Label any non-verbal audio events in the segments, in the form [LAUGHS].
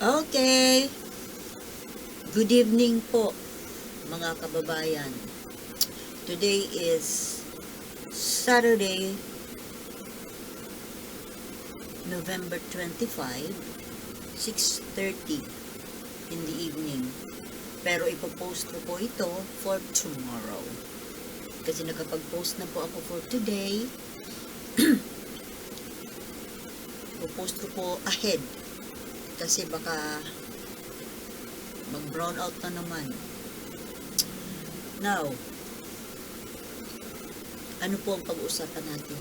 Okay. Good evening po, mga kababayan. Today is Saturday, November 25, 6.30 in the evening. Pero ipopost ko po ito for tomorrow. Kasi nakapag-post na po ako for today. [CLEARS THROAT] Ipopost ko po ahead kasi baka mag-brown out na naman. Now, ano po ang pag-uusapan natin?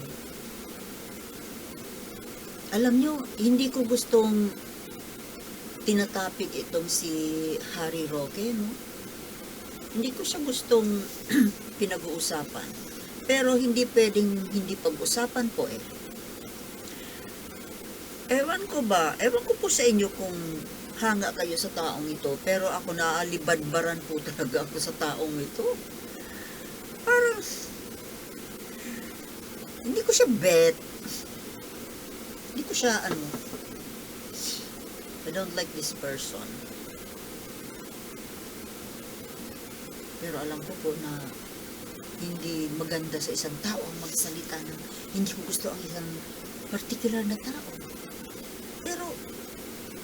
Alam nyo, hindi ko gustong tinatapik itong si Harry Roque, no? Hindi ko siya gustong [CLEARS THROAT] pinag-uusapan. Pero hindi pwedeng hindi pag-usapan po eh. Ewan ko ba, ewan ko po sa inyo kung hanga kayo sa taong ito, pero ako naalibadbaran po [LAUGHS] talaga ako sa taong ito. Parang, hindi ko siya bet. Hindi ko siya, ano, I don't like this person. Pero alam ko po na hindi maganda sa isang tao ang magsalita ng hindi ko gusto ang isang particular na tao.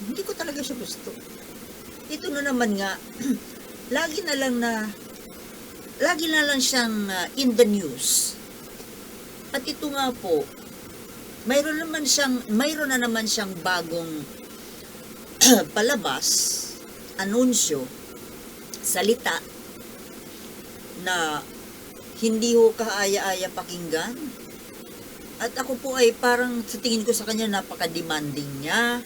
Hindi ko talaga siya gusto. Ito na naman nga, [CLEARS THROAT] lagi na lang na, lagi na lang siyang uh, in the news. At ito nga po, mayroon naman siyang, mayroon na naman siyang bagong [CLEARS THROAT] palabas, anunsyo, salita, na hindi ho kaaya-aya pakinggan. At ako po ay parang sa tingin ko sa kanya napaka-demanding niya,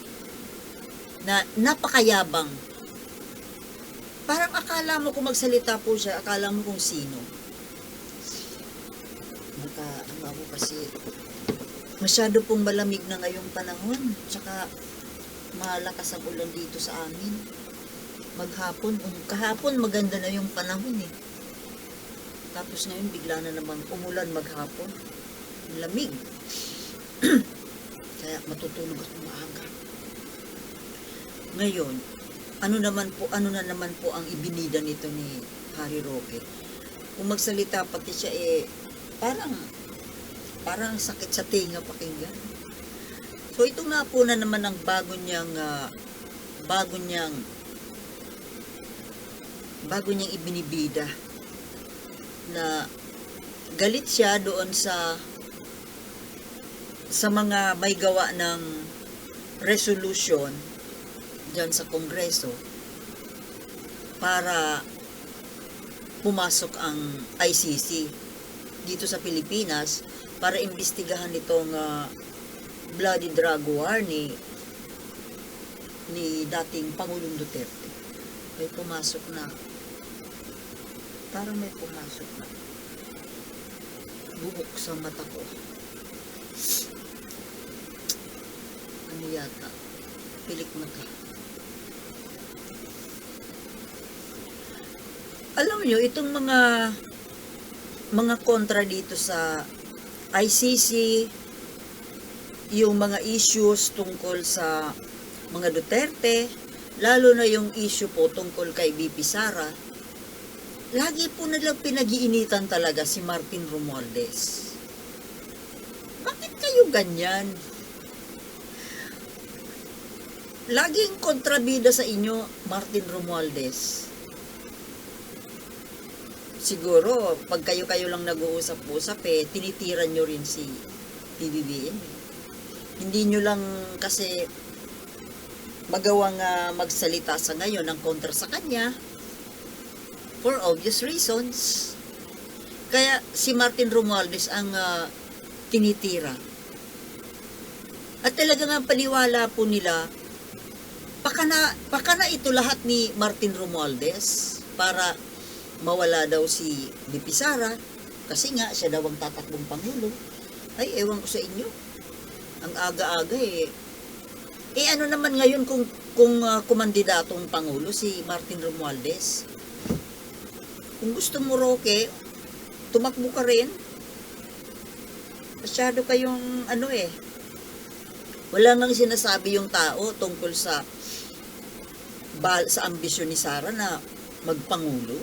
na napakayabang. Parang akala mo kung magsalita po siya, akala mo kung sino. Naka, ano ako kasi, masyado pong malamig na ngayong panahon. Tsaka, malakas ang ulan dito sa amin. Maghapon, um, kahapon maganda na yung panahon eh. Tapos ngayon bigla na naman umulan maghapon. Lamig. [CLEARS THROAT] Kaya matutulog ako maaga. Ngayon, ano naman po, ano na naman po ang ibinida nito ni Harry Roque? Kung magsalita pati siya eh, parang, parang sakit sa tinga pakinggan. So ito nga po na naman ang bago niyang, ah, bago niyang, bago niyang ibinibida na galit siya doon sa sa mga may gawa ng resolution dyan sa Kongreso para pumasok ang ICC dito sa Pilipinas para imbestigahan itong ah, bloody drug war ni ni dating Pangulong Duterte. May pumasok na. Parang may pumasok na. Bubok sa mata ko. Ano yata? Pilik mata. Alam nyo, itong mga mga kontra dito sa ICC, yung mga issues tungkol sa mga Duterte, lalo na yung issue po tungkol kay BP Sara, lagi po nilang pinag-iinitan talaga si Martin Romualdez. Bakit kayo ganyan? Laging kontrabida sa inyo, Martin Romualdez. Siguro, pag kayo-kayo lang nag-uusap-usap eh, tinitiran nyo rin si PBBM. Hindi nyo lang kasi magawang ah, magsalita sa ngayon ng kontra sa kanya for obvious reasons. Kaya si Martin Romualdez ang ah, tinitira. At talaga nga paniwala po nila, baka na, baka na ito lahat ni Martin Romualdez para mawala daw si BP kasi nga siya daw ang tatakbong Pangulo. Ay, ewan ko sa inyo. Ang aga-aga eh. Eh ano naman ngayon kung kung uh, kumandidatong pangulo si Martin Romualdez? Kung gusto mo Roque, tumakbo ka rin. Masyado kayong ano eh. Wala nang sinasabi yung tao tungkol sa sa ambisyon ni Sara na magpangulo.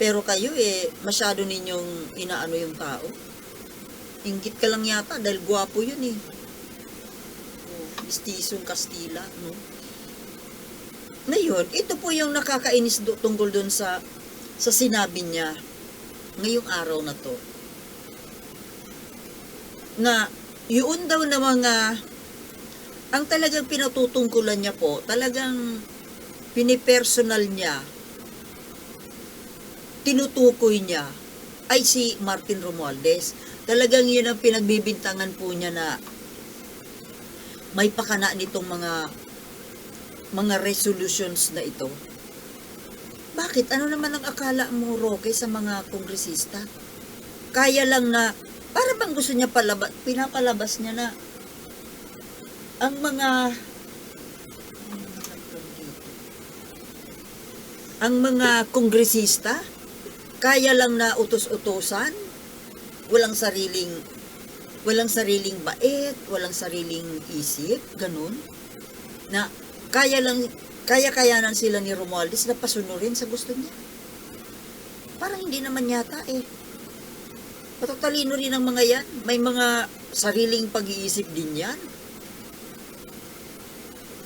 Pero kayo eh, masyado ninyong inaano yung tao. Inggit ka lang yata dahil gwapo yun eh. Oh, Mistisong Kastila, no? Ngayon, ito po yung nakakainis do, tungkol dun sa sa sinabi niya ngayong araw na to. Na yun daw na mga ang talagang pinatutungkulan niya po, talagang pinipersonal niya, tinutukoy niya, ay si Martin Romualdez. Talagang yun ang pinagbibintangan po niya na may pakana nitong mga mga resolutions na ito. Bakit? Ano naman ang akala mo, Roque, sa mga kongresista? Kaya lang na, para bang gusto niya palabas, pinapalabas niya na ang mga ang mga kongresista kaya lang na utos-utosan? Walang sariling walang sariling bait walang sariling isip ganun? Na kaya lang kaya-kayanan sila ni Romualdez na pasunurin sa gusto niya? Parang hindi naman yata eh. Patatalino rin ang mga yan. May mga sariling pag-iisip din yan.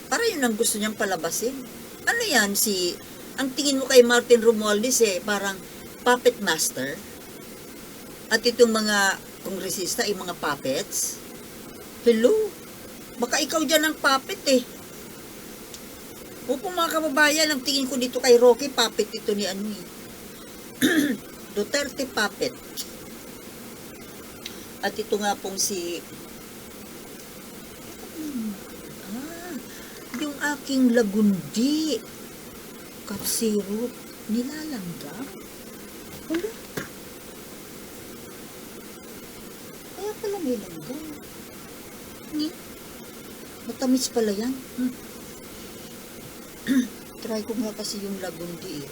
Para yun ang gusto niyang palabasin. Ano yan, si, ang tingin mo kay Martin Romualdez eh, parang puppet master. At itong mga kongresista, yung mga puppets. Hello? Baka ikaw dyan ang puppet eh. Opo mga kababayan, ang tingin ko dito kay Rocky, puppet ito ni ano eh. [CLEARS THROAT] Duterte puppet. At ito nga pong si Ah, yung aking lagundi. Cup syrup. Ano? Kaya pala may langgam. Ni? Matamis pala yan. Hmm. [CLEARS THROAT] Try ko nga kasi yung lagundi eh.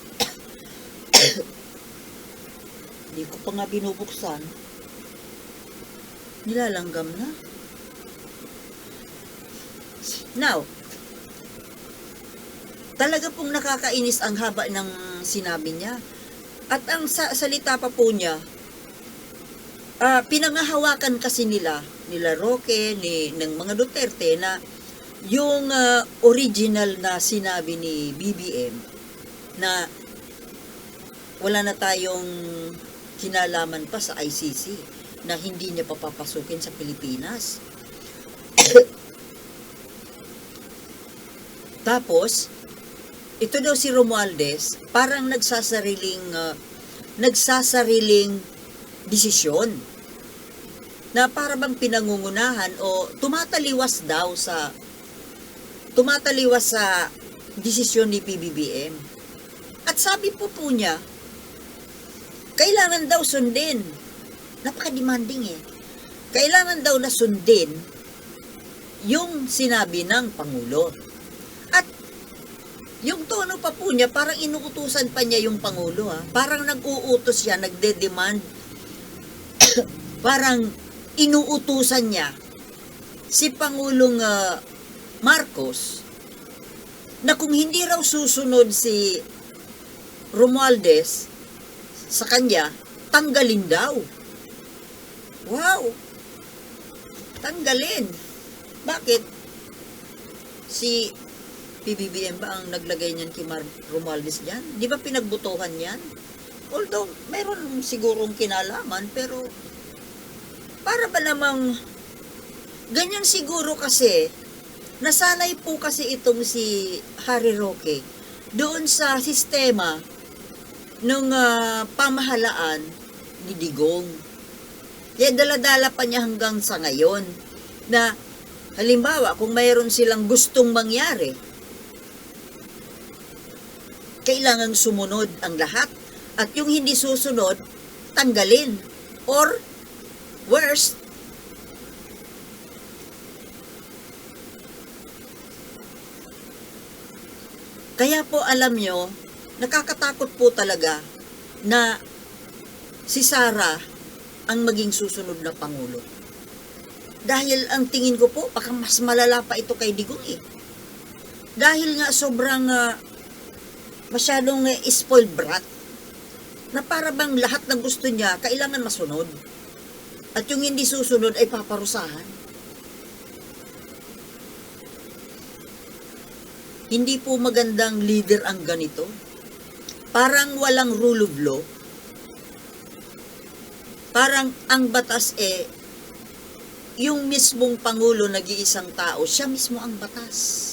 [CLEARS THROAT] Hindi ko pa nga binubuksan. Nilalanggam na. Now, talaga pong nakakainis ang haba ng sinabi niya. At ang sa salita pa po niya, ah, pinangahawakan kasi nila, nila Roque, ni, ng mga Duterte na yung ah, original na sinabi ni BBM na wala na tayong kinalaman pa sa ICC na hindi niya papapasukin sa Pilipinas. [COUGHS] Tapos, ito daw si Romualdez, parang nagsasariling, uh, nagsasariling desisyon na para bang pinangungunahan o tumataliwas daw sa tumataliwas sa desisyon ni PBBM. At sabi po po niya, kailangan daw sundin. Napaka-demanding eh. Kailangan daw na sundin yung sinabi ng Pangulo. Yung tono pa po niya, parang inuutusan pa niya yung Pangulo ha. Parang nag-uutos siya, nagde-demand. [COUGHS] parang inuutusan niya si Pangulong ah, Marcos na kung hindi raw susunod si Romualdez sa kanya, tanggalin daw. Wow! Tanggalin. Bakit? Si PBBM ba ang naglagay niyan kay Mar Romualdez diyan? Di ba pinagbutuhan yan? Although, meron sigurong kinalaman, pero para ba namang ganyan siguro kasi nasanay po kasi itong si Harry Roque doon sa sistema ng ah, pamahalaan ni Digong. Kaya daladala pa niya hanggang sa ngayon na halimbawa kung mayroon silang gustong mangyari, kailangang sumunod ang lahat at yung hindi susunod, tanggalin. Or, worst, Kaya po alam nyo, nakakatakot po talaga na si Sara ang maging susunod na Pangulo. Dahil ang tingin ko po, baka mas malala pa ito kay Digong eh. dahil nga sobrang ah, masyadong eh, spoiled brat, na para bang lahat ng gusto niya, kailangan masunod. At yung hindi susunod ay paparusahan. Hindi po magandang leader ang ganito. Parang walang rule of law. Parang ang batas eh, yung mismong Pangulo nag-iisang tao, siya mismo ang batas.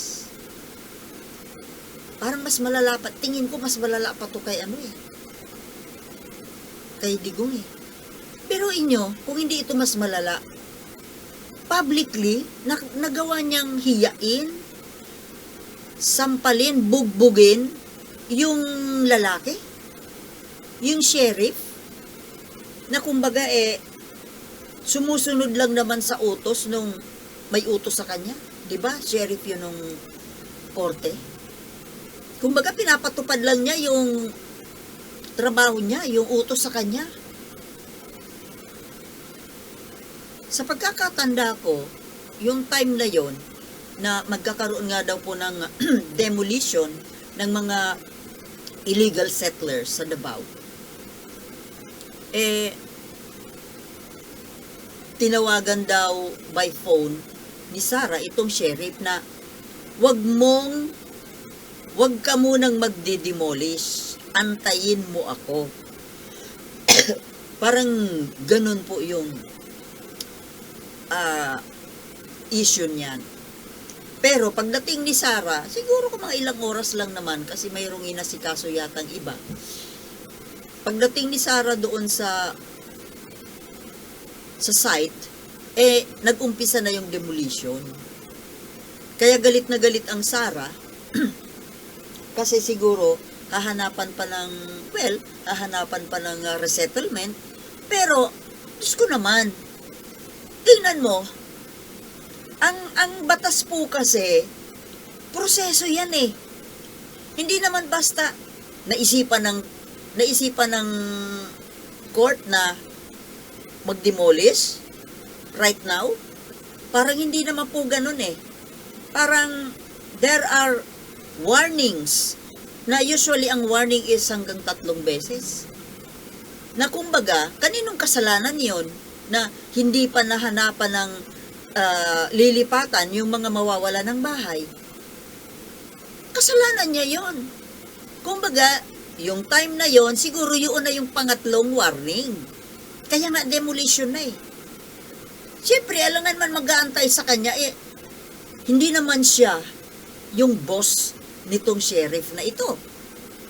Parang mas malala pa, tingin ko mas malala pa to kay ano eh. Kay Digong eh. Pero inyo, kung hindi ito mas malala, publicly, na- nagawa niyang hiyain, sampalin, bugbugin, yung lalaki, yung sheriff, na kumbaga eh, sumusunod lang naman sa utos nung may utos sa kanya. 'Di ba Sheriff yun nung korte. Kumbaga pinapatupad lang niya yung trabaho niya, yung utos sa kanya. Sa pagkakatanda ko, yung time na yon na magkakaroon nga daw po ng [CLEARS THROAT] demolition ng mga illegal settlers sa Davao. Eh, tinawagan daw by phone ni Sarah itong sheriff na wag mong wag ka munang magdidemolish. Antayin mo ako. [COUGHS] Parang ganun po yung ah issue niyan. Pero pagdating ni Sarah siguro kung mga ilang oras lang naman kasi mayroong inasikaso yatang iba. Pagdating ni Sarah doon sa sa site, eh, nag-umpisa na yung demolition. Kaya galit na galit ang Sara, [COUGHS] kasi siguro, hahanapan pa ng, well, hahanapan pa ng uh, resettlement, pero, Diyos ko naman, tingnan mo, ang, ang batas po kasi, proseso yan eh. Hindi naman basta naisipan ng naisipan ng court na mag-demolish right now? Parang hindi naman po ganun eh. Parang there are warnings na usually ang warning is hanggang tatlong beses. Na kumbaga, kaninong kasalanan yon na hindi pa nahanapan ng ah, lilipatan yung mga mawawala ng bahay? Kasalanan niya yon. Kumbaga, yung time na yon siguro yun na yung pangatlong warning. Kaya nga demolition na eh. Siyempre, alangan man mag-aantay sa kanya, eh, hindi naman siya yung boss nitong sheriff na ito.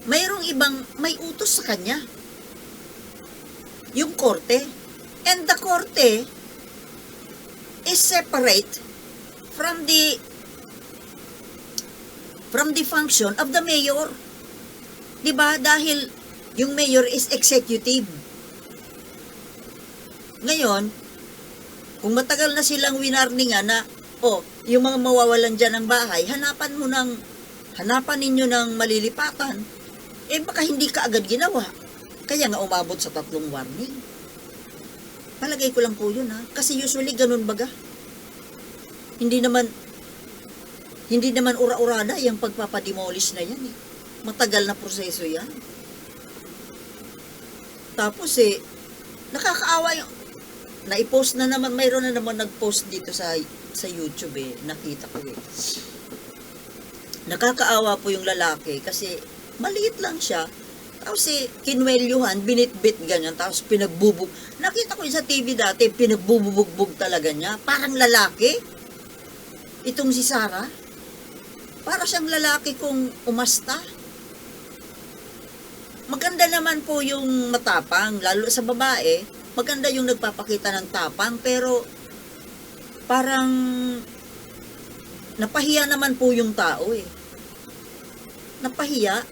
Mayroong ibang may utos sa kanya. Yung korte. And the korte is separate from the from the function of the mayor. 'Di ba? Dahil yung mayor is executive. Ngayon, kung matagal na silang winarningan na, oh, yung mga mawawalan dyan ng bahay, hanapan mo ng, hanapan ninyo ng malilipatan, eh baka hindi ka agad ginawa. Kaya nga umabot sa tatlong warning. Palagay ko lang po yun ha. Kasi usually ganun baga. Hindi naman, hindi naman ura-urada yung pagpapademolish na yan eh. Matagal na proseso yan. Tapos eh, nakakaawa yung, na-post na naman, mayroon na naman nag-post dito sa sa YouTube eh, nakita ko eh. Nakakaawa po yung lalaki kasi maliit lang siya. Tapos eh, kinwelyuhan, binitbit ganyan, tapos pinagbubog. Nakita ko sa TV dati, pinagbububugbog talaga niya. Parang lalaki. Itong si Sarah. Para siyang lalaki kung umasta. Maganda naman po yung matapang, lalo sa babae. Maganda yung nagpapakita ng tapang, pero parang napahiya naman po yung tao eh. Napahiya.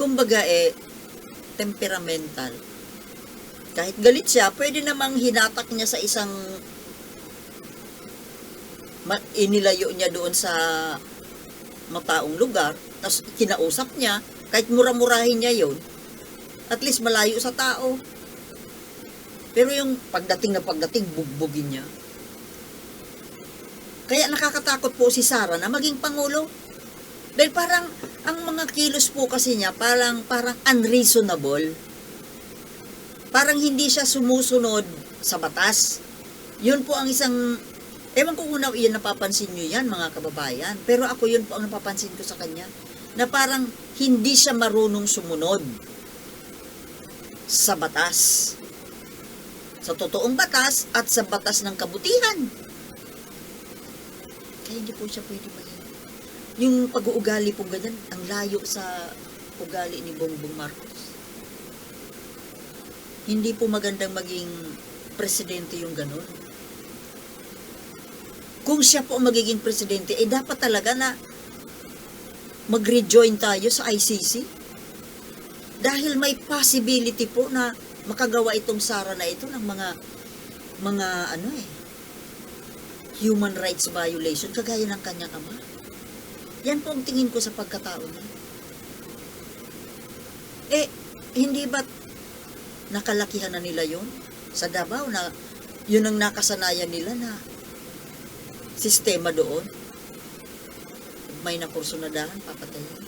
Kumbaga eh, temperamental. Kahit galit siya, pwede namang hinatak niya sa isang inilayo niya doon sa mataong lugar, tapos kinausap niya, kahit mura-murahin niya yon at least malayo sa tao. Pero yung pagdating na pagdating, bugbugin niya. Kaya nakakatakot po si Sara na maging pangulo. Dahil parang ang mga kilos po kasi niya parang parang unreasonable. Parang hindi siya sumusunod sa batas. Yun po ang isang Ewan ko kung yun napapansin nyo yan, mga kababayan. Pero ako yun po ang napapansin ko sa kanya. Na parang hindi siya marunong sumunod sa batas. Sa totoong batas at sa batas ng kabutihan. Kaya hindi po siya pwede maging... Yung pag-uugali po ganyan, ang layo sa ugali ni Bongbong Marcos. Hindi po magandang maging presidente yung ganun kung siya po magiging presidente, eh dapat talaga na mag-rejoin tayo sa ICC. Dahil may possibility po na makagawa itong Sara na ito ng mga mga ano eh human rights violation kagaya ng kanyang ama. Yan po ang tingin ko sa pagkatao niya. Eh, hindi ba nakalakihan na nila yon sa Davao na yun ang nakasanayan nila na sistema doon. May nakursunadahan, papatayin.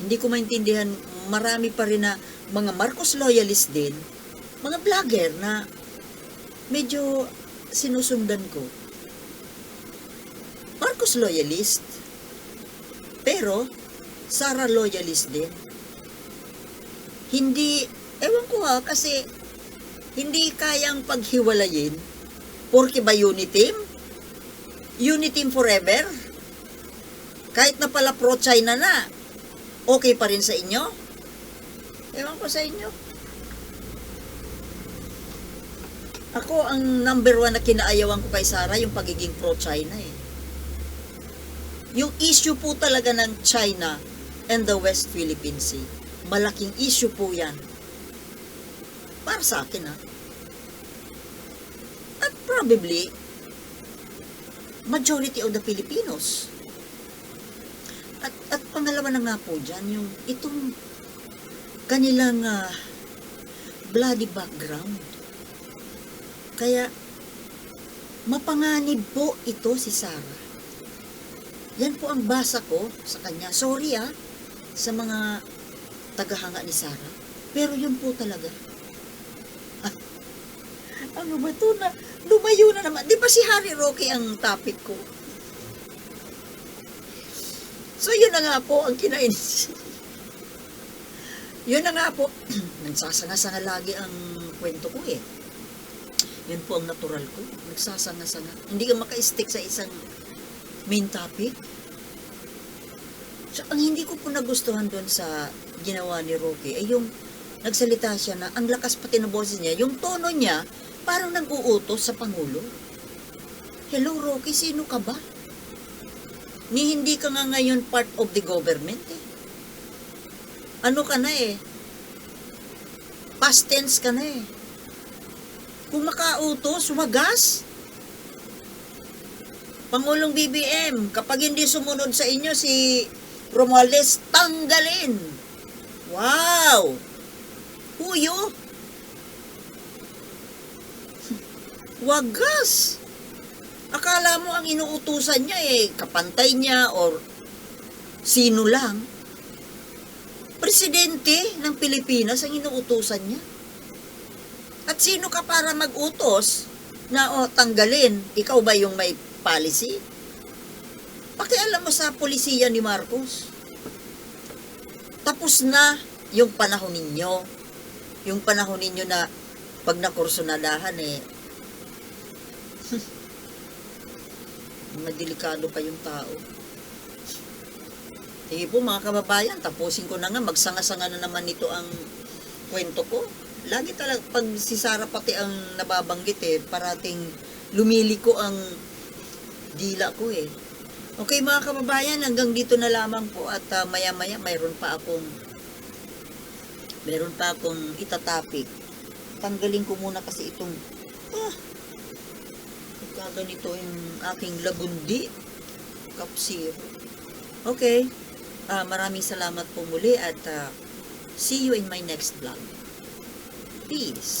Hindi ko maintindihan, marami pa rin na mga Marcos loyalist din, mga vlogger na medyo sinusundan ko. Marcos loyalist, pero Sara loyalist din. Hindi, ewan ko ha, kasi hindi kayang paghiwalayin Porke ba Uniteam? Uniteam forever? Kahit na pala pro-China na, okay pa rin sa inyo? Ewan ko sa inyo. Ako, ang number one na kinaayawan ko kay Sara, yung pagiging pro-China eh. Yung issue po talaga ng China and the West Philippine Sea, malaking issue po yan. Para sa akin ha. At probably, majority of the Filipinos. At, at pangalawa na nga po dyan, yung itong kanilang ah, bloody background. Kaya, mapanganib po ito si Sarah. Yan po ang basa ko sa kanya. Sorry ah, sa mga tagahanga ni Sarah. Pero yun po talaga. Ah, ano ba to na? Lumayo na naman. Di ba si Harry Roque ang topic ko? So, yun na nga po ang kinainis. [LAUGHS] yun na nga po. [CLEARS THROAT] Nagsasanga-sanga lagi ang kwento ko eh. Yun po ang natural ko. Nagsasanga-sanga. Hindi ka maka-stick sa isang main topic. So, ang hindi ko po nagustuhan doon sa ginawa ni Roque ay yung nagsalita siya na ang lakas pati ng boses niya, yung tono niya, parang nag-uutos sa Pangulo. Hello, Roque, sino ka ba? Ni hindi ka nga ngayon part of the government eh. Ano ka na eh? Past tense ka na eh. Kung makautos, wagas. Pangulong BBM, kapag hindi sumunod sa inyo si Romualdez, tanggalin. Wow! Huyo! [LAUGHS] Wagas! Akala mo ang inuutusan niya eh, kapantay niya or sino lang. Presidente ng Pilipinas ang inuutusan niya. At sino ka para mag-utos na o tanggalin? Ikaw ba yung may policy? Pakialam mo sa polisiya ni Marcos. Tapos na yung panahon ninyo. Yung panahon ninyo na pag nakursunadahan eh, [LAUGHS] mga pa yung tao. Sige po mga kababayan, tapusin ko na nga, magsanga-sanga na naman ito ang kwento ko. Lagi talaga, pag si Sara pati ang nababanggit eh, parating lumiliko ang dila ko eh. Okay mga kababayan, hanggang dito na lamang po at ah, maya-maya mayroon pa akong mayroon pa akong itatapik. Tanggalin ko muna kasi itong ah, ganito yung aking lagundi kapsiro. Okay. Ah, maraming salamat po muli at ah, see you in my next vlog. these.